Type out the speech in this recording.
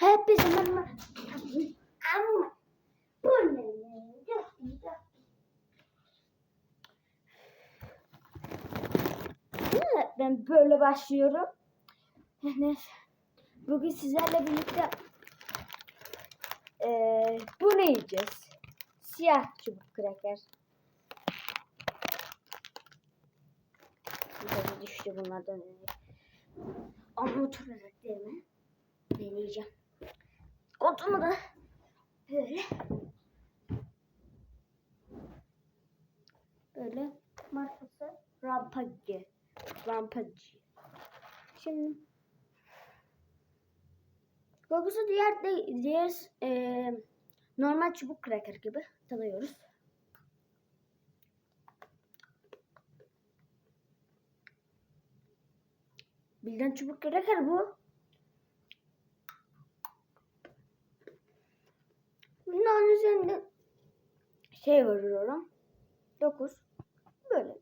Hepsi ama ama bu ne? Çok güzel. Evet, Ben böyle başlıyorum. Neyse. Bugün sizlerle birlikte eee bunu yiyeceğiz. Siyah çubuk kraker. Biraz düştü bunlardan önce. Ama oturarak değil mi? Deneyeceğim. Koltuğumu da böyle böyle markası Rampage. Rampage. Şimdi kokusu diğer de, diğer e, normal çubuk kraker gibi tadıyoruz. Bildiğin çubuk kraker bu. Bunun üzerinde şey var yorum. 9. Böyle.